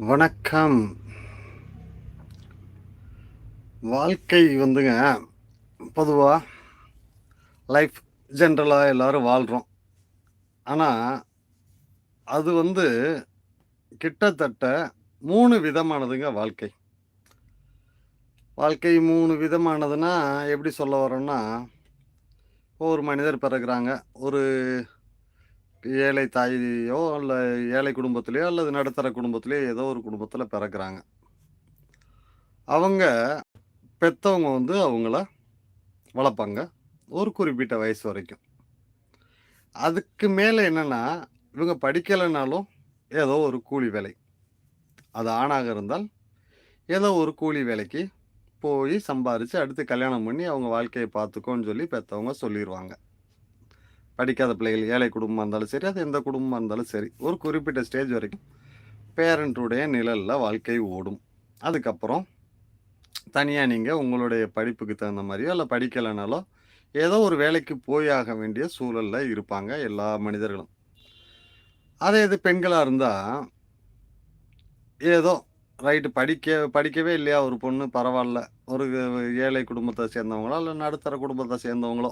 வணக்கம். வாழ்க்கை வந்துங்க பொதுவாக லைஃப் ஜென்ரலாக எல்லோரும் வாழ்கிறோம் ஆனால் அது வந்து கிட்டத்தட்ட மூணு விதமானதுங்க வாழ்க்கை. வாழ்க்கை மூணு விதமானதுன்னா எப்படி சொல்ல வரோன்னா ஒரு மனிதர் பிறகுறாங்க ஒரு ஏழை தாயோ இல்லை ஏழை குடும்பத்திலேயோ அல்லது நடுத்தர குடும்பத்திலேயோ ஏதோ ஒரு குடும்பத்தில் பிறக்கிறாங்க. அவங்க பெற்றவங்க வந்து அவங்கள வளர்ப்பாங்க. ஒரு குறிப்பிட்ட வயசு வரைக்கும். அதுக்கு மேலே என்னென்னா இவங்க படிக்கலைனாலும் ஏதோ ஒரு கூலி வேலை. அது ஆணாக இருந்தால் ஏதோ ஒரு கூலி வேலைக்கு போய் சம்பாரித்து அடுத்து கல்யாணம் பண்ணி அவங்க வாழ்க்கையை பார்த்துக்கோன்னு சொல்லி பெற்றவங்க சொல்லிடுவாங்க படிக்காத பிள்ளைகள் ஏழை குடும்பமாக இருந்தாலும் சரி அது எந்த குடும்பமாக இருந்தாலும் சரி ஒரு குறிப்பிட்ட ஸ்டேஜ் வரைக்கும் பேரண்ட்டுடைய நிழலில் வாழ்க்கை ஓடும். அதுக்கப்புறம் தனியாக நீங்கள் உங்களுடைய படிப்புக்கு தகுந்த மாதிரியோ இல்லை படிக்கலைனாலோ ஏதோ ஒரு வேலைக்கு போய் ஆக வேண்டிய சூழலில் இருப்பாங்க எல்லா மனிதர்களும். அதே இது பெண்களாக இருந்தால் ஏதோ ரைட்டு படிக்க படிக்கவே இல்லையா ஒரு பொண்ணு பரவாயில்ல. ஒரு ஏழை குடும்பத்தை சேர்ந்தவங்களோ இல்லை நடுத்தர குடும்பத்தை சேர்ந்தவங்களோ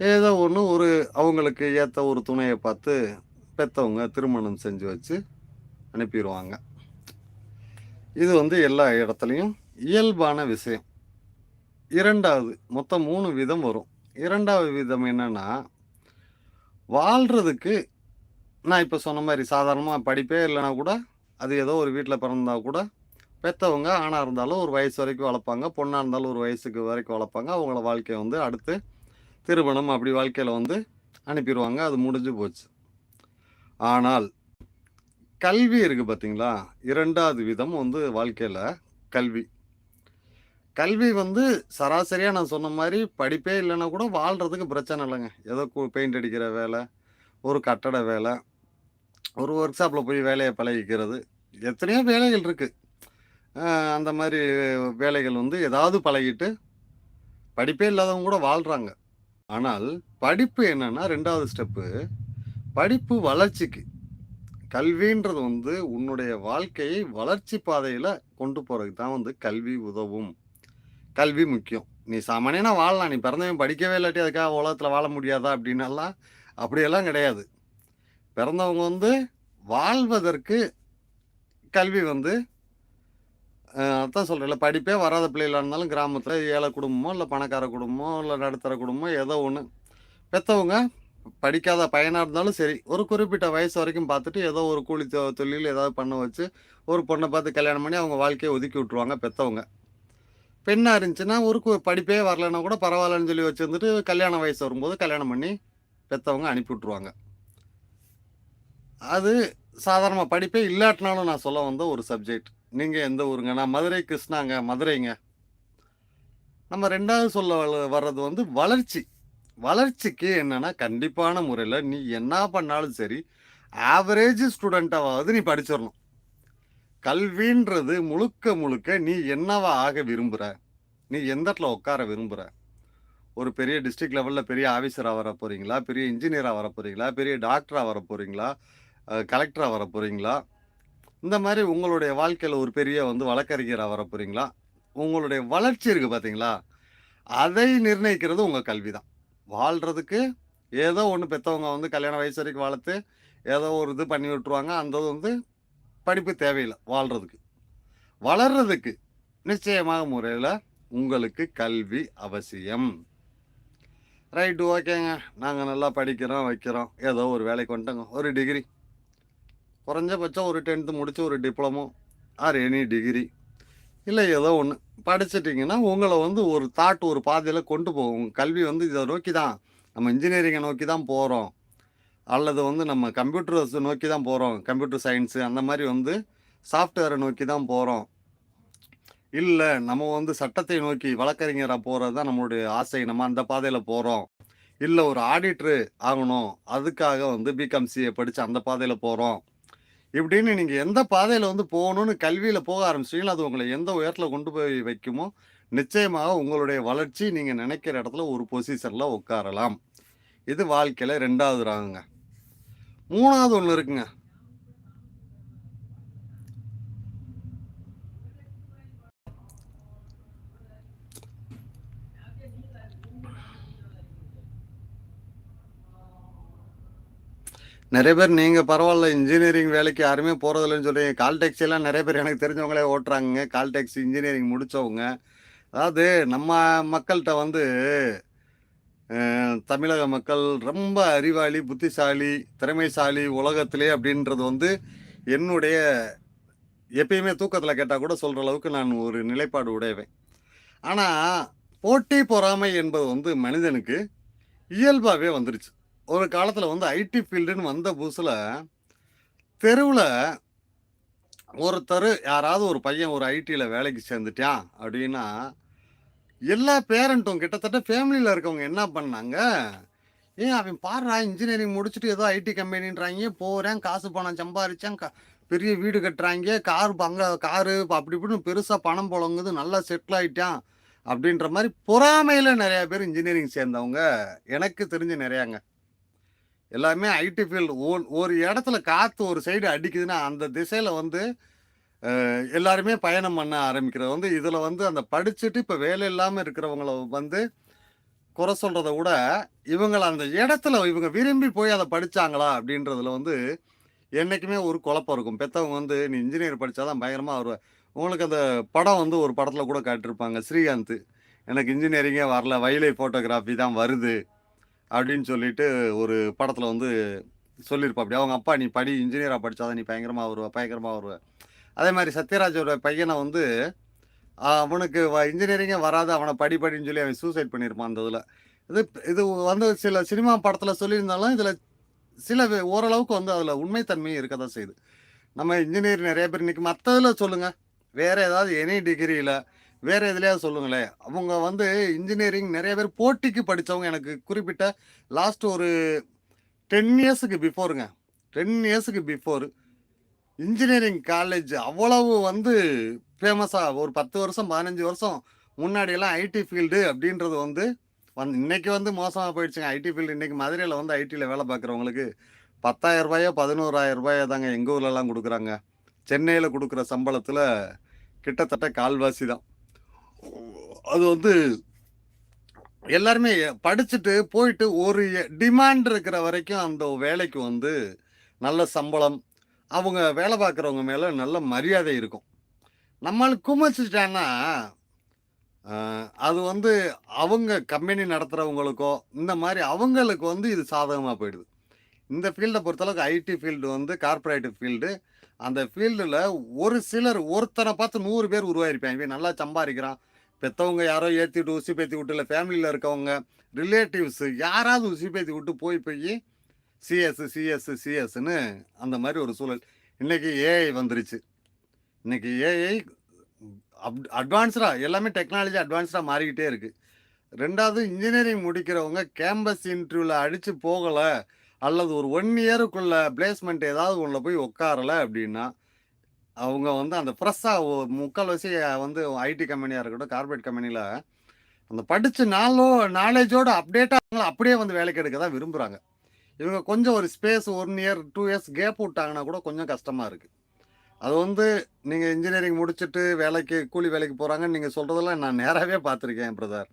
ஏதோ ஒன்று ஒரு அவங்களுக்கு ஏற்ற ஒரு துணையை பார்த்து பெற்றவங்க திருமணம் செஞ்சு வச்சு அனுப்பிடுவாங்க. இது வந்து எல்லா இடத்துலையும் இயல்பான விஷயம். இரண்டாவது மொத்தம் மூணு விதம் வரும். இரண்டாவது விதம் என்னென்னா வாழ்கிறதுக்கு நான் இப்போ சொன்ன மாதிரி சாதாரணமாக படிப்பே இல்லைனா கூட அது ஏதோ ஒரு வீட்டில் பிறந்தா கூட பெற்றவங்க ஆணாக இருந்தாலும் ஒரு வயசு வரைக்கும் வளர்ப்பாங்க பொண்ணாக இருந்தாலும் ஒரு வயசுக்கு வரைக்கும் வளர்ப்பாங்க அவங்கள வாழ்க்கையை வந்து அடுத்து திருமணம் அப்படி வாழ்க்கையில் வந்து அனுப்பிடுவாங்க அது முடிஞ்சு போச்சு. ஆனால் கல்வி இருக்குது பார்த்தீங்களா இரண்டாவது விதம் வந்து வாழ்க்கையில் கல்வி. கல்வி வந்து சராசரியாக நான் சொன்ன மாதிரி படிப்பே இல்லைன்னா கூட வாழ்கிறதுக்கு பிரச்சனை இல்லைங்க. ஏதோ பெயிண்ட் அடிக்கிற வேலை ஒரு கட்டட வேலை ஒரு ஒர்க் ஷாப்பில் போய் வேலையை பழகிக்கிறது. எத்தனையோ வேலைகள் இருக்குது அந்த மாதிரி வேலைகள் வந்து ஏதாவது பழகிட்டு படிப்பே இல்லாதவங்க கூட வாழ்கிறாங்க ஆனால் படிப்பு என்னன்னா ரெண்டாவது ஸ்டெப்பு படிப்பு வளர்ச்சிக்கு. கல்வின்றது வந்து உன்னுடைய வாழ்க்கையை வளர்ச்சி பாதையில் கொண்டு போகிறதுக்கு தான் வந்து கல்வி உதவும். கல்வி முக்கியம். நீ சாமானியனா வாழலாம். நீ பிறந்தவன் படிக்கவே இல்லாட்டி அதுக்காக உலகத்தில் வாழ முடியாதா அப்படின்னெல்லாம் அப்படியெல்லாம் கிடையாது. பிறந்தவங்க வந்து வாழ்வதற்கு கல்வி வந்து அதான் சொல்கிறேன்ல படிப்பே வராத பிள்ளைகளாக இருந்தாலும் கிராமத்தில் ஏழை குடும்பமோ இல்லை பணக்கார குடும்பமோ இல்லை நடுத்தர குடும்பமோ ஏதோ ஒன்று பெற்றவங்க படிக்காத பையனாக இருந்தாலும் சரி ஒரு குறிப்பிட்ட வயசு வரைக்கும் பார்த்துட்டு ஏதோ ஒரு கூலி தொழில் ஏதாவது பண்ண வச்சு ஒரு பொண்ணை பார்த்து கல்யாணம் பண்ணி அவங்க வாழ்க்கையை ஒதுக்கி விட்ருவாங்க பெற்றவங்க பெண்ணாக இருந்துச்சுன்னா ஒரு படிப்பே வரலைன்னா கூட பரவாயில்லன்னு சொல்லி வச்சுருந்துட்டு கல்யாண வயசு வரும்போது கல்யாணம் பண்ணி பெற்றவங்க அனுப்பி விட்ருவாங்க அது சாதாரணமாக படிப்பே இல்லாட்டினாலும் நான் சொல்ல வந்த ஒரு சப்ஜெக்ட். நீங்கள் எந்த ஊருங்க? நான் மதுரை கிருஷ்ணாங்க. மதுரைங்க. நம்ம ரெண்டாவது சொல்ல வர- வர்றது வந்து வளர்ச்சி. வளர்ச்சிக்கு என்னன்னா கண்டிப்பான முறையில் நீ என்ன பண்ணாலும் சரி ஆவரேஜ் ஸ்டூடெண்ட்டாவது நீ படிச்சிடணும் கல்வின்றது முழுக்க முழுக்க நீ என்னவா ஆக விரும்புகிற நீ எந்த இடத்துல உட்கார விரும்புகிற ஒரு பெரிய டிஸ்ட்ரிக்ட் லெவலில் பெரிய ஆஃபீஸராக வர போகிறீங்களா பெரிய இன்ஜினியராக வர போகிறீங்களா பெரிய டாக்டராக வர போகிறீங்களா கலெக்டராக வர போகிறீங்களா இந்த மாதிரி உங்களுடைய வாழ்க்கையில் ஒரு பெரிய வந்து வழக்கறிஞராக வர போகிறீங்களா உங்களுடைய வளர்ச்சி இருக்குது பார்த்தீங்களா அதை நிர்ணயிக்கிறது உங்கள் கல்வி தான் வாழ்கிறதுக்கு ஏதோ ஒன்று பெற்றவங்க வந்து கல்யாண வயசு வரைக்கும் வளர்த்து ஏதோ ஒரு இது பண்ணி விட்டுருவாங்க. அந்த வந்து படிப்பு தேவையில்லை வாழ்கிறதுக்கு வளர்றதுக்கு நிச்சயமாக முறையில் உங்களுக்கு கல்வி அவசியம். ரைட்டு ஓகேங்க நாங்கள் நல்லா படிக்கிறோம் வைக்கிறோம். ஏதோ ஒரு வேலைக்கு வந்துட்டோங்க. ஒரு டிகிரி குறைஞ்சபட்சம் ஒரு டென்த்து முடித்து ஒரு டிப்ளமோ ஆர் எனி டிகிரி இல்லை ஏதோ ஒன்று படிச்சிட்டிங்கன்னா உங்களை வந்து ஒரு தாட் ஒரு பாதையில் கொண்டு போகும். கல்வி வந்து இதை நோக்கி தான் நம்ம இன்ஜினியரிங்கை நோக்கி தான் போகிறோம் அல்லது வந்து நம்ம கம்ப்யூட்டர்ஸ் நோக்கி தான் போகிறோம் கம்ப்யூட்டர் சயின்ஸு அந்த மாதிரி வந்து சாஃப்ட்வேரை நோக்கி தான் போகிறோம் இல்லை நம்ம வந்து சட்டத்தை நோக்கி வழக்கறிஞராக போகிறது தான் நம்மளுடைய ஆசை. நம்ம அந்த பாதையில் போகிறோம் இல்லை ஒரு ஆடிட்ரு ஆகணும். அதுக்காக வந்து பிகாம் சிஏ படித்து அந்த பாதையில் போகிறோம் இப்படின்னு நீங்கள் எந்த பாதையில் வந்து போகணும்னு கல்வியில் போக ஆரம்பிச்சிட்டீங்களோ அது உங்களை எந்த உயரத்தில் கொண்டு போய் வைக்குமோ நிச்சயமாக உங்களுடைய வளர்ச்சி நீங்கள் நினைக்கிற இடத்துல ஒரு பொசிஷனில் உட்காரலாம். இது வாழ்க்கையில் ரெண்டாவது ராகுங்க. மூணாவது ஒன்று இருக்குங்க. நிறைய பேர் நீங்கள் பரவாயில்ல இன்ஜினியரிங் வேலைக்கு யாருமே போகிறதில்லன்னு சொல்கிறீங்க கால் டாக்ஸி நிறைய பேர் எனக்கு தெரிஞ்சவங்களே ஓட்டுறாங்க கால் டாக்ஸி இன்ஜினியரிங் முடித்தவங்க அதாவது நம்ம மக்கள்கிட்ட வந்து தமிழக மக்கள் ரொம்ப அறிவாளி புத்திசாலி திறமைசாலி உலகத்திலே அப்படின்றது வந்து என்னுடைய எப்பயுமே தூக்கத்தில் கேட்டால் கூட சொல்கிற அளவுக்கு நான் ஒரு நிலைப்பாடு உடையவேன். ஆனால் போட்டி பொறாமை என்பது வந்து மனிதனுக்கு இயல்பாகவே வந்துருச்சு. ஒரு காலத்தில் வந்து ஐடி ஃபீல்டுன்னு வந்த புதுசில் தெருவில் ஒருத்தர் யாராவது ஒரு பையன் ஒரு ஐடியில் வேலைக்கு சேர்ந்துட்டான் அப்படின்னா எல்லா பேரண்ட்டும் கிட்டத்தட்ட ஃபேமிலியில் இருக்கவங்க என்ன பண்ணாங்க? ஏன் அவன் பாடுறா இன்ஜினியரிங் முடிச்சுட்டு ஏதோ ஐடி கம்பெனின்றாங்க போகிறேன் காசு பணம் சம்பாரிச்சேன் க பெரிய வீடு கட்டுறாங்க கார் அங்கே காரு அப்படி இப்படின்னு பெருசாக பணம் புழங்குது நல்லா செட்டில் ஆகிட்டான் அப்படின்ற மாதிரி பொறாமையில் நிறையா பேர் இன்ஜினியரிங் சேர்ந்தவங்க. எனக்கு தெரிஞ்சு நிறையாங்க. எல்லாமே ஐடி ஃபீல்டு. ஒரு இடத்துல காற்று ஒரு சைடு அடிக்குதுன்னா அந்த திசையில் வந்து எல்லாருமே பயணம் பண்ண ஆரம்பிக்கிறது. வந்து இதில் வந்து அந்த படிச்சுட்டு இப்போ வேலை இல்லாமல் இருக்கிறவங்கள வந்து குறை சொல்கிறத விட இவங்கள அந்த இடத்துல இவங்க விரும்பி போய் அதை படித்தாங்களா அப்படின்றதுல வந்து என்றைக்குமே ஒரு குழப்பம் இருக்கும். பெற்றவங்க வந்து நீ இன்ஜினியர் படித்தாதான் பயங்கரமாக வருவேன் உங்களுக்கு அந்த படம் வந்து ஒரு படத்தில் கூட காட்டியிருப்பாங்க ஸ்ரீகாந்த் எனக்கு இன்ஜினியரிங்கே வரல வயலை ஃபோட்டோகிராஃபி தான் வருது. அப்படின்னு சொல்லிட்டு ஒரு படத்தில் வந்து சொல்லியிருப்பா அப்படி அவங்க அப்பா நீ படி இன்ஜினியராக படித்தாதான் நீ பயங்கரமாக வருவ பயங்கரமாக வருவ. அதே மாதிரி சத்யராஜோட பையனை வந்து அவனுக்கு இன்ஜினியரிங்கே வராது அவனை படி படின்னு சொல்லி அவன் சூசைட் பண்ணியிருப்பான் அந்த இதில். இது இது வந்து சில சினிமா படத்தில் சொல்லியிருந்தாலும் இதில் சில ஓரளவுக்கு வந்து அதில் உண்மைத்தன்மையும் இருக்க தான் செய்யுது. நம்ம இன்ஜினியர் நிறைய பேர் இன்றைக்கி மற்றதில் சொல்லுங்கள் வேறு ஏதாவது எனி டிகிரியில் வேறு எதுலையாவது சொல்லுங்களேன். அவங்க வந்து இன்ஜினியரிங் நிறைய பேர் போட்டிக்கு படித்தவங்க எனக்கு குறிப்பிட்ட லாஸ்ட் ஒரு டென் இயர்ஸுக்கு பிஃபோருங்க டென் இயர்ஸுக்கு பிஃபோர் இன்ஜினியரிங் காலேஜ் அவ்வளவு வந்து ஃபேமஸாக ஒரு பத்து வருஷம் பதினஞ்சு வருஷம் முன்னாடியெல்லாம் ஐடி ஃபீல்டு அப்படின்றது வந்து வந்து இன்னைக்கு வந்து மோசமாக போயிடுச்சுங்க. ஐடி ஃபீல்டு இன்னைக்கு மதுரையில் வந்து ஐடியில் வேலை பார்க்குறவங்களுக்கு பத்தாயிரம் ரூபாயோ பதினோராயிரம் ரூபாயோ தாங்க எங்கள் ஊர்லலாம் கொடுக்குறாங்க. சென்னையில் கொடுக்குற சம்பளத்தில் கிட்டத்தட்ட கால்வாசி தான். அது வந்து எல்லாருமே படிச்சுட்டு போயிட்டு ஒரு டிமாண்ட் இருக்கிற வரைக்கும் அந்த வேலைக்கு வந்து நல்ல சம்பளம் அவங்க வேலை பார்க்குறவங்க மேலே நல்ல மரியாதை இருக்கும். நம்மளுக்கு குமிச்சிட்டான்னா அது வந்து அவங்க கம்பெனி நடத்துகிறவங்களுக்கோ இந்த மாதிரி அவங்களுக்கு வந்து இது சாதகமாக போயிடுது. இந்த ஃபீல்டை பொறுத்தளவுக்கு ஐடி ஃபீல்டு வந்து கார்பரேட்டிவ் ஃபீல்டு அந்த ஃபீல்டில் ஒரு சிலர் ஒருத்தரை பார்த்து நூறு பேர் உருவாயிருப்பாங்க. இவன் நல்லா சம்பாதிக்கிறான் பெற்றவங்க யாரோ ஏற்றிட்டு உசி பேத்தி விட்டு இல்லை ஃபேமிலியில் இருக்கவங்க ரிலேட்டிவ்ஸு யாராவது உசி பேத்தி விட்டு போய் போய் சிஎஸ் சிஎஸ் சிஎஸ்ன்னு அந்த மாதிரி ஒரு சூழல். இன்றைக்கி ஏஐ வந்துருச்சு. இன்றைக்கி ஏஐ அப் அட்வான்ஸ்டாக எல்லாமே டெக்னாலஜி அட்வான்ஸ்டாக மாறிக்கிட்டே இருக்குது ரெண்டாவது இன்ஜினியரிங் முடிக்கிறவங்க கேம்பஸ் இன்டர்வியூவில் அடித்து போகலை அல்லது ஒரு ஒன் இயருக்குள்ள பிளேஸ்மெண்ட் ஏதாவது உள்ள போய் உட்காரலை அப்படின்னா அவங்க வந்து அந்த ஃப்ரெஷ்ஷாக முக்கால்வாசி வந்து ஐடி கம்பெனியாக இருக்கட்டும் கார்பரேட் கம்பெனியில் அந்த படித்து நாளோ நாலேஜோட அப்டேட்டாக அப்படியே வந்து வேலைக்கு எடுக்க தான் விரும்புகிறாங்க இவங்க கொஞ்சம் ஒரு space one year two years gap விட்டாங்கன்னா கூட கொஞ்சம் கஷ்டமாக இருக்குது அது வந்து நீங்கள் இன்ஜினியரிங் முடிச்சுட்டு வேலைக்கு கூலி வேலைக்கு போகிறாங்கன்னு நீங்கள் சொல்கிறதெல்லாம் நான் நேராகவே பார்த்துருக்கேன் பிரதர்.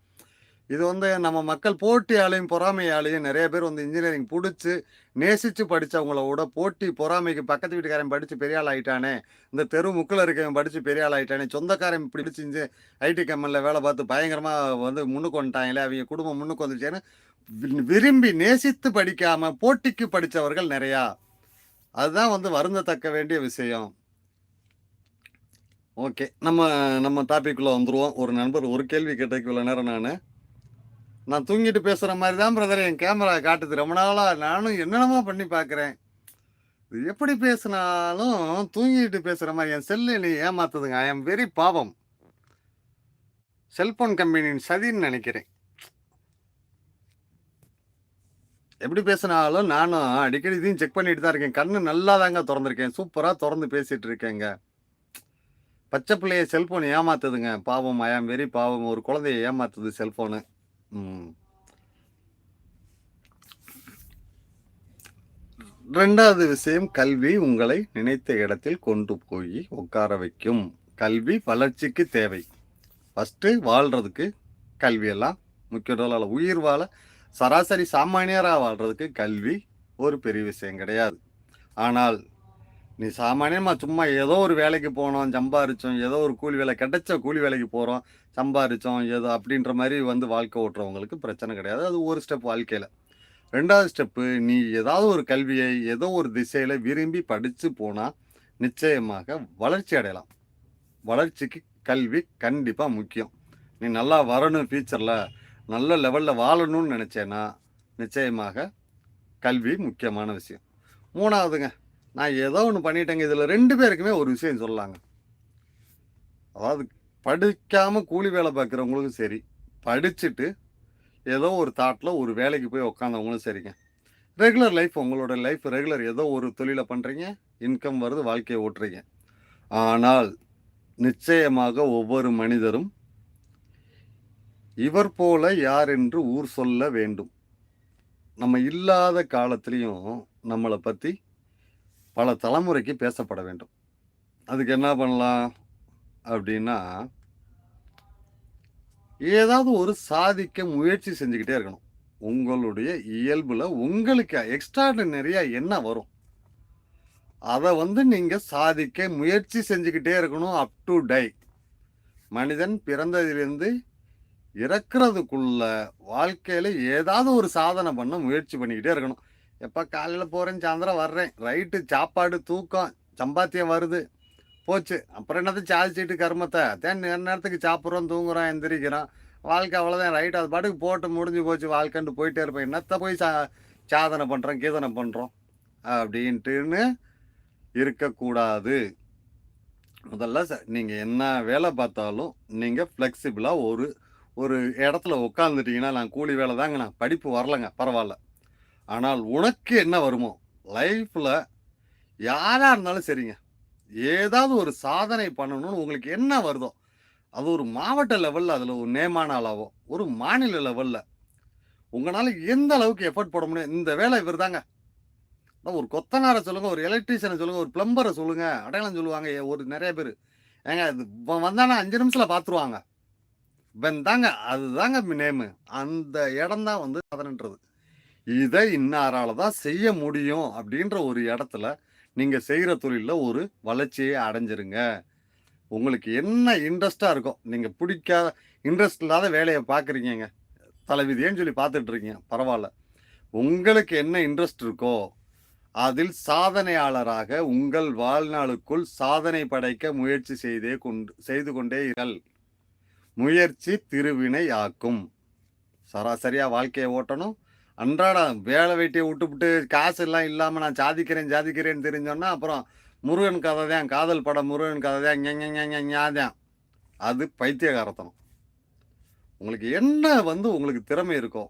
இது வந்து நம்ம மக்கள் போட்டியாலையும் பொறாமையாலையும் நிறைய பேர் வந்து இன்ஜினியரிங் பிடிச்சி நேசித்து படித்தவங்கள விட போட்டி பொறாமைக்கு பக்கத்து வீட்டுக்காரன் படித்து பெரிய ஆள் ஆகிட்டானே இந்த தெரு முக்கில் இருக்கவன் படித்து பெரிய ஆள் ஆகிட்டானே சொந்தக்காரன் இப்படி படிச்சு ஐடி கம்பெனியில் வேலை பார்த்து பயங்கரமாக வந்து முன்னுக்கு வந்துட்டாங்களே அவங்க குடும்பம் முன்னுக்கு வந்துச்சேன்னு விரும்பி நேசித்து படிக்காமல் போட்டிக்கு படித்தவர்கள் நிறையா. அதுதான் வந்து வருந்தத்தக்க வேண்டிய விஷயம். ஓகே நம்ம நம்ம டாபிக்குள்ளே வந்துடுவோம் ஒரு நண்பர் ஒரு கேள்வி கேட்டதுக்கு இவ்வளோ நேரம் நான். நான் தூங்கிட்டு பேசுகிற மாதிரி தான் பிரதர் என் கேமரா காட்டுது. ரொம்ப நாளாக நானும் என்னென்னமோ பண்ணி பார்க்குறேன் இது எப்படி பேசினாலும் தூங்கிட்டு பேசுகிற மாதிரி என் செல்லு நீ ஏமாத்துதுங்க. ஐ எம் வெரி பாவம். செல்ஃபோன் கம்பெனியின் சதின்னு நினைக்கிறேன். எப்படி பேசினாலும் நானும் அடிக்கடி இதையும் செக் பண்ணிட்டு தான் இருக்கேன். கண்ணு நல்லா தாங்க திறந்துருக்கேன். சூப்பராக திறந்து பேசிகிட்டு இருக்கேங்க. பச்சை பிள்ளைய செல்ஃபோன் ஏமாத்துதுங்க. பாவம். ஐ ஆம் வெரி பாவம். ஒரு குழந்தைய ஏமாத்துது செல்ஃபோனு ரெண்டாவது விஷயம் கல்வி உங்களை நினைத்த இடத்தில் கொண்டு போய் உட்கார வைக்கும். கல்வி வளர்ச்சிக்கு தேவை. ஃபஸ்ட்டு வாழ்கிறதுக்கு கல்வியெல்லாம் முக்கிய உயிர் வாழ சராசரி சாமானியராக வாழ்கிறதுக்கு கல்வி ஒரு பெரிய விஷயம் கிடையாது. ஆனால் நீ சாமானியமாக சும்மா ஏதோ ஒரு வேலைக்கு போனோம் சம்பாரிச்சோம் ஏதோ ஒரு கூலி வேலை கிடைச்ச கூலி வேலைக்கு போகிறோம் சம்பாரிச்சோம் ஏதோ அப்படின்ற மாதிரி வந்து வாழ்க்கை ஓட்டுறவங்களுக்கு பிரச்சனை கிடையாது. அது ஒரு ஸ்டெப் வாழ்க்கையில். ரெண்டாவது ஸ்டெப்பு நீ ஏதாவது ஒரு கல்வியை ஏதோ ஒரு திசையில் விரும்பி படித்து போனால் நிச்சயமாக வளர்ச்சி அடையலாம். வளர்ச்சிக்கு கல்வி கண்டிப்பாக முக்கியம். நீ நல்லா வரணும் ஃபியூச்சரில் நல்ல லெவலில் வாழணும்னு நினச்சேன்னா நிச்சயமாக கல்வி முக்கியமான விஷயம். மூணாவதுங்க நான் ஏதோ ஒன்று பண்ணிட்டேங்க. இதில் ரெண்டு பேருக்குமே ஒரு விஷயம் சொல்லலாங்க அதாவது படிக்காமல் கூலி வேலை பார்க்குறவங்களுக்கும் சரி படிச்சுட்டு ஏதோ ஒரு தாட்டில் ஒரு வேலைக்கு போய் உக்காந்தவங்களும் சரிங்க. ரெகுலர் லைஃப் உங்களோட லைஃப் ரெகுலர் ஏதோ ஒரு தொழிலை பண்ணுறீங்க இன்கம் வருது வாழ்க்கையை ஓட்டுறீங்க. ஆனால் நிச்சயமாக ஒவ்வொரு மனிதரும் இவர் போல யார் என்று ஊர் சொல்ல வேண்டும். நம்ம இல்லாத காலத்துலேயும் நம்மளை பற்றி பல தலைமுறைக்கு பேசப்பட வேண்டும். அதுக்கு என்ன பண்ணலாம்? அப்படின்னா ஏதாவது ஒரு சாதிக்க முயற்சி செஞ்சுக்கிட்டே இருக்கணும். உங்களுடைய இயல்பில் உங்களுக்கு எக்ஸ்ட்ராடினரியாக என்ன வரும்? அதை வந்து நீங்கள் சாதிக்க முயற்சி செஞ்சுக்கிட்டே இருக்கணும் அப் டு டை மனிதன் பிறந்ததிலிருந்து இறக்குறதுக்குள்ள வாழ்க்கையில் ஏதாவது ஒரு சாதனை பண்ண முயற்சி பண்ணிக்கிட்டே இருக்கணும். எப்போ காலையில் போகிறேன் சாயந்தரம் வர்றேன். ரைட்டு சாப்பாடு தூக்கம் சம்பாத்தியம் வருது. போச்சு. அப்புறம் என்னது சாதிச்சிட்டு கர்மத்தை? தேன் நேரத்துக்கு சாப்பிட்றோம் தூங்குறோம் எந்திரிக்கிறோம். வாழ்க்கை அவ்வளோதான் ரைட் அது பாட்டுக்கு போட்டு முடிஞ்சு போச்சு. வாழ்க்கைன்ட்டு போயிட்டே இருப்பேன் என்னத்தை போய் சா சாதனை பண்ணுறோம் கீதனை பண்ணுறோம் அப்படின்ட்டுன்னு இருக்கக்கூடாது. முதல்ல நீங்கள் என்ன வேலை பார்த்தாலும் நீங்கள் ஃப்ளெக்சிபிளாக ஒரு ஒரு இடத்துல உட்காந்துட்டீங்கன்னா நான் கூலி வேலை தாங்க நான் படிப்பு வரலைங்க. பரவாயில்ல. ஆனால் உனக்கு என்ன வருமோ? லைஃப்பில் யாராக இருந்தாலும் சரிங்க. ஏதாவது ஒரு சாதனை பண்ணணும்னு உங்களுக்கு என்ன வருதோ? அது ஒரு மாவட்ட லெவலில் அதில் ஒரு நேமான அளவோ ஒரு மாநில லெவலில் உங்களால் எந்த அளவுக்கு எஃபர்ட் போட முடியும்? இந்த வேலை இவர் தாங்க ஒரு கொத்தனாரை சொல்லுங்கள் ஒரு எலக்ட்ரீஷியனை சொல்லுங்கள் ஒரு பிளம்பரை சொல்லுங்கள் அடையாளம் சொல்லுவாங்க ஏ- ஒரு நிறைய பேர். ஏங்க இது இப்போ வந்தானா அஞ்சு நிமிஷத்தில் பார்த்துருவாங்க இவன் தாங்க அதுதாங்க நேமு அந்த இடம் தான் வந்து சாதனைன்றது. இதை இன்னாரால தான் செய்ய முடியும் அப்படின்ற ஒரு இடத்துல நீங்கள் செய்கிற தொழிலில் ஒரு வளர்ச்சியை அடைஞ்சிருங்க. உங்களுக்கு என்ன இன்ட்ரெஸ்ட்டாக இருக்கும் நீங்கள் பிடிக்காத இன்ட்ரெஸ்ட் இல்லாத வேலையை பார்க்குறீங்க தலைவிதியேன்னு சொல்லி பார்த்துட்ருக்கீங்க பரவாயில்ல உங்களுக்கு என்ன இன்ட்ரெஸ்ட் இருக்கோ அதில் சாதனையாளராக உங்கள் வாழ்நாளுக்குள் சாதனை படைக்க முயற்சி செய்தே கொண்டு செய்து கொண்டே இருங்கள். முயற்சி திருவினை ஆக்கும். சராசரியாக வாழ்க்கையை ஓட்டணும் அன்றாடம் வேலை வெட்டியை விட்டுவிட்டு காசு எல்லாம் இல்லாமல் நான் சாதிக்கிறேன் சாதிக்கிறேன்னு தெரிஞ்சோன்னா அப்புறம் முருகன் கதை தான் காதல் படம் முருகன் கதை தான் ஞாதான். அது பைத்தியகாரத்தனம். உங்களுக்கு என்ன வந்து உங்களுக்கு திறமை இருக்கோ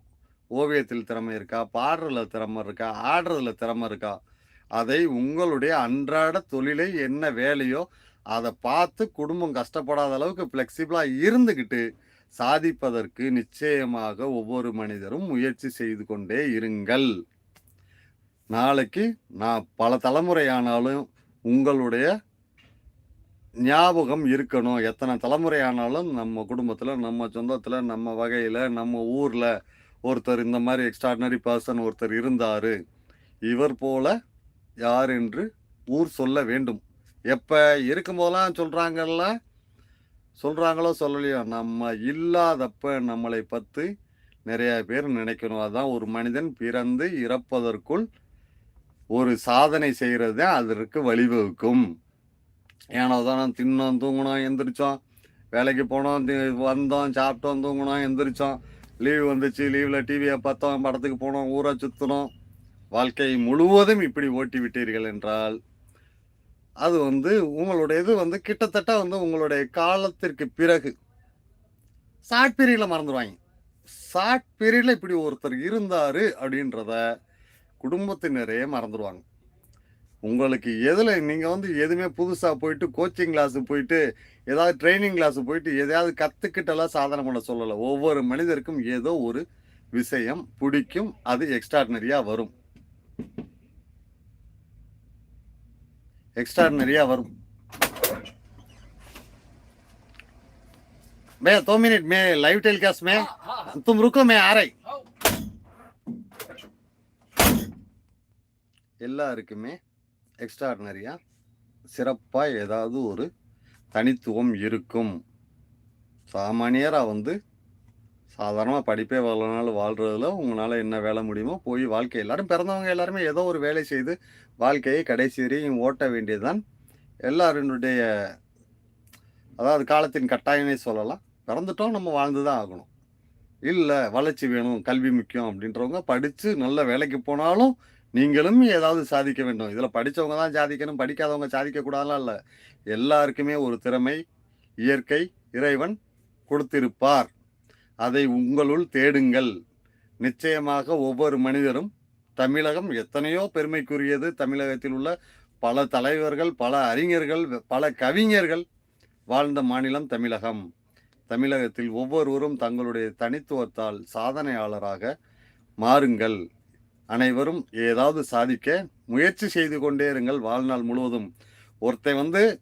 ஓவியத்தில் திறமை இருக்கா பாடுறதுல திறமை இருக்கா ஆடுறதுல திறமை இருக்கா அதை உங்களுடைய அன்றாட தொழிலை என்ன வேலையோ அதை பார்த்து குடும்பம் கஷ்டப்படாத அளவுக்கு ஃப்ளெக்சிபிளாக இருந்துக்கிட்டு சாதிப்பதற்கு நிச்சயமாக ஒவ்வொரு மனிதரும் முயற்சி செய்து கொண்டே இருங்கள். நாளைக்கு நான் பல தலைமுறையானாலும் உங்களுடைய ஞாபகம் இருக்கணும். எத்தனை தலைமுறையானாலும் நம்ம குடும்பத்தில் நம்ம சொந்தத்தில் நம்ம வகையில் நம்ம ஊரில் ஒருத்தர் இந்த மாதிரி எக்ஸ்ட்ராடினரி பர்சன் ஒருத்தர் இருந்தார். இவர் போல யார் என்று ஊர் சொல்ல வேண்டும். எப்போ இருக்கும்போதெல்லாம் சொல்கிறாங்கல்ல சொல்கிறாங்களோ சொல்லலையோ நம்ம இல்லாதப்ப நம்மளை பற்றி நிறைய பேர் நினைக்கணும். அதான் ஒரு மனிதன் பிறந்து இறப்பதற்குள் ஒரு சாதனை செய்கிறது தான் அதற்கு வழிவகுக்கும். ஏனோ தானே தின்னோம் தூங்கினோம் எந்திரிச்சோம். வேலைக்கு போனோம் தி- வந்தோம் சாப்பிட்டோம் தூங்கினோம் எந்திரிச்சோம். லீவ் வந்துச்சு லீவில் டிவியை பார்த்தோம் படத்துக்கு போனோம் ஊரை சுற்றினோம் வாழ்க்கை முழுவதும் இப்படி ஓட்டி விட்டீர்கள் என்றால் அது வந்து உங்களுடைய இது வந்து கிட்டத்தட்ட வந்து உங்களுடைய காலத்திற்கு பிறகு. ஷார்ட் பீரியடில் மறந்துடுவாங்க ஷார்ட் பீரியடில் இப்படி ஒருத்தர் இருந்தார் அப்படின்றத குடும்பத்தினரே மறந்துடுவாங்க உங்களுக்கு எதில் நீங்கள் வந்து எதுவுமே புதுசாக போயிட்டு கோச்சிங் கிளாஸு போயிட்டு ஏதாவது ட்ரைனிங் கிளாஸு போயிட்டு எதையாவது கற்றுக்கிட்டலாம் சாதனை பண்ண சொல்லலை. ஒவ்வொரு மனிதருக்கும் ஏதோ ஒரு விஷயம் பிடிக்கும். அது எக்ஸ்ட்ராடினரியாக வரும். एक्स्ट्राऑर्डिनरी वर्ब मैं दो मिनट में लाइव टेलीकास्ट में तुम रुको मैं आ रही எல்லாருக்குமே எக்ஸ்ட்ராடினரியாக சிறப்பாக ஏதாவது ஒரு தனித்துவம் இருக்கும் சாமானியராக வந்து சாதாரணமாக படிப்பே வரலனாலும் வாழ்கிறதுல உங்களால் என்ன வேலை முடியுமோ போய் வாழ்க்கை எல்லாரும் பிறந்தவங்க எல்லாருமே ஏதோ ஒரு வேலை செய்து வாழ்க்கையை கடைசி வரையும் ஓட்ட வேண்டியதுதான் எல்லாருடைய அதாவது காலத்தின் கட்டாயமே சொல்லலாம். பிறந்துட்டோம் நம்ம வாழ்ந்து தான் ஆகணும். இல்லை வளர்ச்சி வேணும் கல்வி முக்கியம் அப்படின்றவங்க படித்து நல்ல வேலைக்கு போனாலும் நீங்களும் ஏதாவது சாதிக்க வேண்டும். இதில் படித்தவங்க தான் சாதிக்கணும் படிக்காதவங்க சாதிக்கக்கூடாதுலாம் இல்லை. எல்லாருக்குமே ஒரு திறமை இயற்கை இறைவன் கொடுத்திருப்பார். அதை உங்களுள் தேடுங்கள். நிச்சயமாக ஒவ்வொரு மனிதரும் தமிழகம் எத்தனையோ பெருமைக்குரியது. தமிழகத்தில் உள்ள பல தலைவர்கள் பல அறிஞர்கள் பல கவிஞர்கள் வாழ்ந்த மாநிலம் தமிழகம். தமிழகத்தில் ஒவ்வொருவரும் தங்களுடைய தனித்துவத்தால் சாதனையாளராக மாறுங்கள். அனைவரும் ஏதாவது சாதிக்க முயற்சி செய்து கொண்டே இருங்கள். வாழ்நாள் முழுவதும் ஒருத்தன் வந்து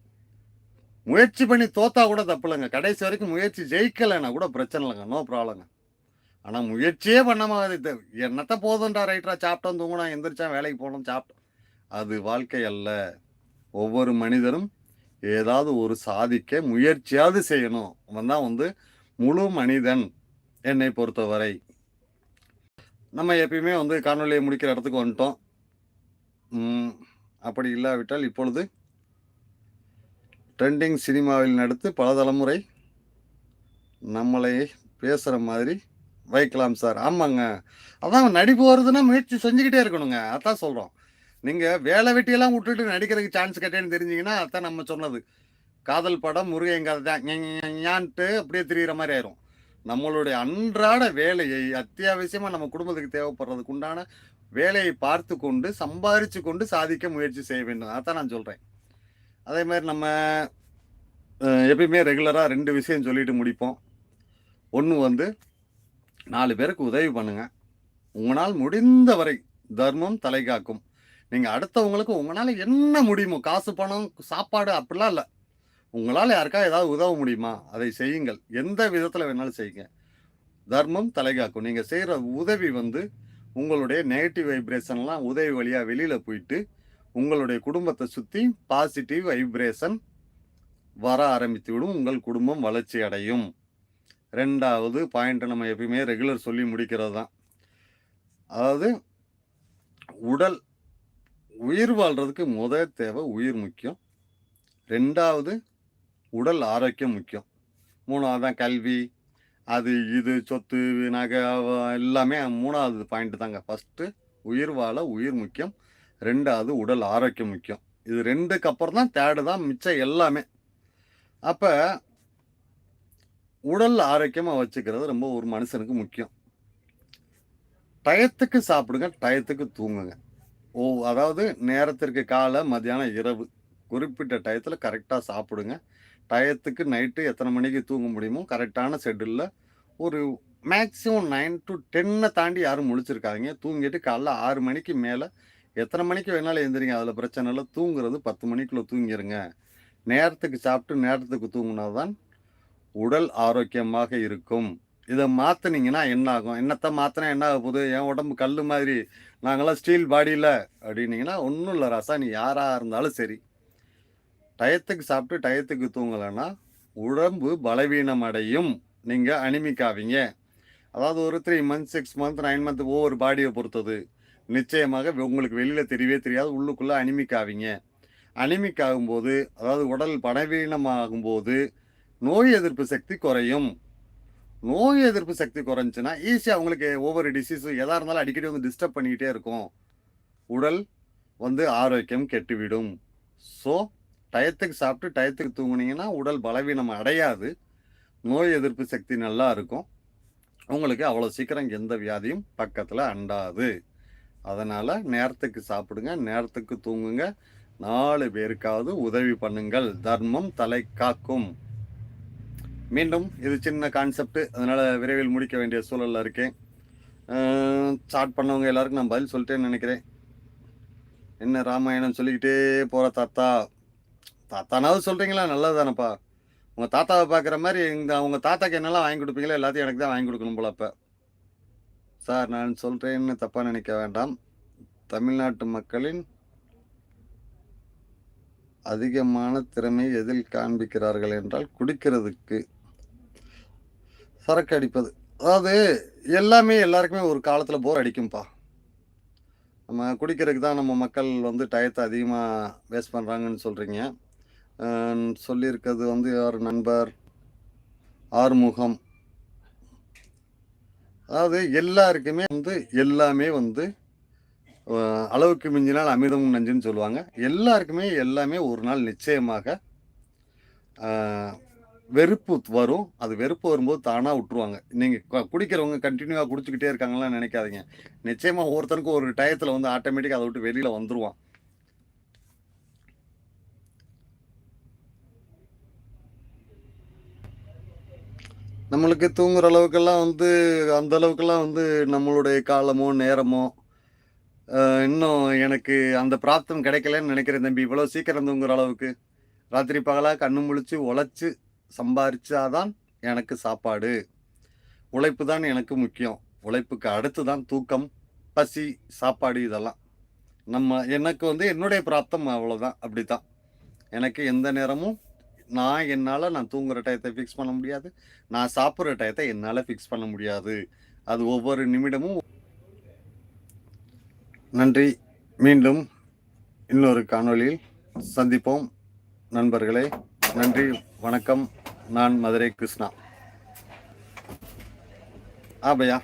முயற்சி பண்ணி தோத்தா கூட தப்பு கடைசி வரைக்கும் முயற்சி ஜெயிக்கலைன்னா கூட பிரச்சனை இல்லைங்க. நோ ப்ராப்ளங்க ஆனால் முயற்சியே பண்ண மாதிரி என்னத்த போதும்டா ரைட்டரா சாப்பிட்டோம் தூங்கணும் எந்திரிச்சா வேலைக்கு போகணும் சாப்பிட்டோம் அது வாழ்க்கை அல்ல. ஒவ்வொரு மனிதரும் ஏதாவது ஒரு சாதிக்க முயற்சியாவது செய்யணும். அவன் தான் வந்து முழு மனிதன் என்னை பொறுத்தவரை. நம்ம எப்பயுமே வந்து காணொலியை முடிக்கிற இடத்துக்கு வந்துட்டோம். அப்படி இல்லாவிட்டால் இப்பொழுது ட்ரெண்டிங் சினிமாவில் நடித்து பல தலைமுறை நம்மளை பேசுகிற மாதிரி வைக்கலாம் சார். ஆமாங்க. அதான் நடிப்பு வருதுன்னா முயற்சி செஞ்சுக்கிட்டே இருக்கணுங்க. அதான் சொல்கிறோம் நீங்கள் வேலை வெட்டியெல்லாம் விட்டுட்டு நடிக்கிறதுக்கு சான்ஸ் கேட்டேன்னு தெரிஞ்சிங்கன்னா அதான் நம்ம சொன்னது. காதல் படம் முருகன் கதை தான் ஞான்ட்டு அப்படியே திரியிற மாதிரி ஆயிரும். நம்மளுடைய அன்றாட வேலையை அத்தியாவசியமாக நம்ம குடும்பத்துக்கு தேவைப்படுறதுக்கு உண்டான வேலையை பார்த்து கொண்டு சம்பாரித்து கொண்டு சாதிக்க முயற்சி செய்ய வேண்டும். அதான் நான் சொல்கிறேன் அதே மாதிரி நம்ம எப்பயுமே ரெகுலராக ரெண்டு விஷயம் சொல்லிட்டு முடிப்போம். ஒன்று வந்து நாலு பேருக்கு உதவி பண்ணுங்க. உங்களால் முடிந்த வரை தர்மம் தலை காக்கும். நீங்கள் அடுத்தவங்களுக்கு உங்களால் என்ன முடியுமோ காசு பணம் சாப்பாடு அப்படிலாம் இல்லை. உங்களால் யாருக்கா ஏதாவது உதவ முடியுமா? அதை செய்யுங்கள். எந்த விதத்தில் வேணாலும் செய்யுங்க. தர்மம் தலை காக்கும். நீங்கள் செய்கிற உதவி வந்து உங்களுடைய நெகட்டிவ் வைப்ரேஷன்லாம் உதவி வழியாக வெளியில் போயிட்டு உங்களுடைய குடும்பத்தை சுற்றி பாசிட்டிவ் வைப்ரேஷன் வர ஆரம்பித்து விடும். உங்கள் குடும்பம் வளர்ச்சி அடையும். ரெண்டாவது பாயிண்ட்டை நம்ம எப்பயுமே ரெகுலர் சொல்லி முடிக்கிறது தான் அதாவது உடல் உயிர் வாழ்கிறதுக்கு முத தேவை உயிர் முக்கியம். ரெண்டாவது உடல் ஆரோக்கியம் முக்கியம். மூணாவது தான் கல்வி. அது இது சொத்து நகை எல்லாமே மூணாவது பாயிண்ட் தாங்க. ஃபஸ்ட்டு உயிர் வாழ உயிர் முக்கியம். ரெண்டாவது உடல் ஆரோக்கியம் முக்கியம். இது ரெண்டுக்கு அப்புறம் தான் தேர்டு தான் மிச்சம் எல்லாமே. அப்போ உடல் ஆரோக்கியமாக வச்சுக்கிறது ரொம்ப ஒரு மனுஷனுக்கு முக்கியம். டயத்துக்கு சாப்பிடுங்க டயத்துக்கு தூங்குங்க. ஓ அதாவது நேரத்திற்கு காலை மத்தியானம் இரவு. குறிப்பிட்ட டயத்தில் கரெக்டாக சாப்பிடுங்க. டயத்துக்கு நைட்டு எத்தனை மணிக்கு தூங்க முடியுமோ கரெக்டான ஷெட்யூலில் ஒரு மேக்ஸிமம் நைன் டு டென்னை தாண்டி யாரும் முழிச்சிருக்காங்க தூங்கிட்டு காலைல ஆறு மணிக்கு மேலே எத்தனை மணிக்கு வேணாலும் எழுந்திரிங்க அதில் பிரச்சனை இல்லை. தூங்குறது பத்து மணிக்குள்ளே தூங்கிடுங்க நேரத்துக்கு சாப்பிட்டு நேரத்துக்கு தூங்கினா தான் உடல் ஆரோக்கியமாக இருக்கும். இதை மாற்றினீங்கன்னா என்ன ஆகும் என்னத்தை மாற்றினா என்ன ஆக போகுது? என் உடம்பு கல் மாதிரி. நாங்களாம் ஸ்டீல் பாடியில் அப்படின்னீங்கன்னா ஒன்றும் இல்லை ரசா. நீ யாராக இருந்தாலும் சரி. டயத்துக்கு சாப்பிட்டு டயத்துக்கு தூங்கலைன்னா உடம்பு பலவீனம் அடையும் நீங்கள் அனிமிக்காவீங்க. அதாவது ஒரு three month six month nine month ஒவ்வொரு பாடியை பொறுத்தது. நிச்சயமாக உங்களுக்கு வெளியில் தெரியவே தெரியாது. உள்ளுக்குள்ளே அனிமிக்காவீங்க. அனிமிக்காகும்போது அனிமிக் ஆகும்போது அதாவது உடல் பலவீனமாகும்போது நோய் எதிர்ப்பு சக்தி குறையும். நோய் எதிர்ப்பு சக்தி குறைஞ்சுன்னா ஈஸியாக உங்களுக்கு ஒவ்வொரு டிசீஸும் எதாக இருந்தாலும் அடிக்கடி வந்து டிஸ்டர்ப் பண்ணிக்கிட்டே இருக்கும். உடல் வந்து ஆரோக்கியம் கெட்டுவிடும். ஸோ டயத்துக்கு சாப்பிட்டு டயத்துக்கு தூங்குனீங்கன்னா உடல் பலவீனம் அடையாது. நோய் எதிர்ப்பு சக்தி நல்லா இருக்கும். உங்களுக்கு அவ்வளோ சீக்கிரம் எந்த வியாதியும் பக்கத்தில் அண்டாது. அதனால் நேரத்துக்கு சாப்பிடுங்க நேரத்துக்கு தூங்குங்க. நாலு பேருக்காவது உதவி பண்ணுங்கள். தர்மம் தலை காக்கும். மீண்டும் இது சின்ன கான்செப்ட் அதனால் விரைவில் முடிக்க வேண்டிய சூழலில் இருக்கேன். ஸ்டார்ட் பண்ணவங்க எல்லாருக்கும் நான் பதில் சொல்லிட்டேன்னு நினைக்கிறேன். என்ன ராமாயணம் சொல்லிக்கிட்டே போகிற தாத்தா? தாத்தானாவது சொல்கிறீங்களா நல்லது தானேப்பா உங்கள் தாத்தாவை பார்க்குற மாதிரி இந்த அவங்க தாத்தாக்கு என்னெல்லாம் வாங்கி கொடுப்பீங்களோ எல்லாத்தையும் எனக்கு தான் வாங்கி கொடுக்கணும் போல அப்போ. சார் நான் சொல்கிறேன்னு தப்பாக நினைக்க வேண்டாம். தமிழ்நாட்டு மக்களின் அதிகமான திறமை எதில் காண்பிக்கிறார்கள் என்றால் குடிக்கிறதுக்கு. சரக்கு அடிப்பது. அதாவது எல்லாமே எல்லாருக்குமே ஒரு காலத்தில் போர் அடிக்கும்ப்பா நம்ம குடிக்கிறதுக்கு தான் நம்ம மக்கள் வந்து டயத்தை அதிகமாக வேஸ்ட் பண்ணுறாங்கன்னு சொல்கிறீங்க சொல்லியிருக்கிறது வந்து யார்? நண்பர் ஆறுமுகம். அதாவது எல்லாருக்குமே வந்து எல்லாமே வந்து அளவுக்கு மிஞ்சினால் அமிர்தம் நஞ்சுன்னு சொல்லுவாங்க. எல்லாருக்குமே எல்லாமே ஒரு நாள் நிச்சயமாக வெறுப்பு வரும். அது வெறுப்பு வரும்போது தானாக விட்டுருவாங்க. நீங்கள் குடிக்கிறவங்க கண்டினியூவாக குடிச்சிக்கிட்டே இருக்காங்கலாம் நினைக்காதீங்க. நிச்சயமாக ஒருத்தனுக்கு ஒரு டயத்தில் வந்து ஆட்டோமேட்டிக்காக அதை விட்டு வெளியில் வந்துடுவான் நம்மளுக்கு தூங்குற அளவுக்கெல்லாம் வந்து அந்த அளவுக்கெல்லாம் வந்து நம்மளுடைய காலமோ நேரமோ இன்னும் எனக்கு அந்த பிராப்தம் கிடைக்கலன்னு நினைக்கிறேன் தம்பி. இவ்வளோ சீக்கிரம் தூங்குற அளவுக்கு. ராத்திரி பகலாக கண்ணு முழிச்சு உழைச்சி சம்பாரிச்சாதான் எனக்கு சாப்பாடு. உழைப்பு தான் எனக்கு முக்கியம். உழைப்புக்கு அடுத்து தான் தூக்கம் பசி சாப்பாடு இதெல்லாம். நம்ம எனக்கு வந்து என்னுடைய பிராப்தம் அவ்வளோதான் அப்படி தான் எனக்கு எந்த நேரமும் நான் என்னால் நான் தூங்குகிற டயத்தை ஃபிக்ஸ் பண்ண முடியாது. நான் சாப்பிட்ற டயத்தை என்னால் ஃபிக்ஸ் பண்ண முடியாது. அது ஒவ்வொரு நிமிடமும் நன்றி. மீண்டும் இன்னொரு காணொளியில் சந்திப்போம். நண்பர்களே நன்றி வணக்கம். நான் மதுரை கிருஷ்ணா. ஆ பையா?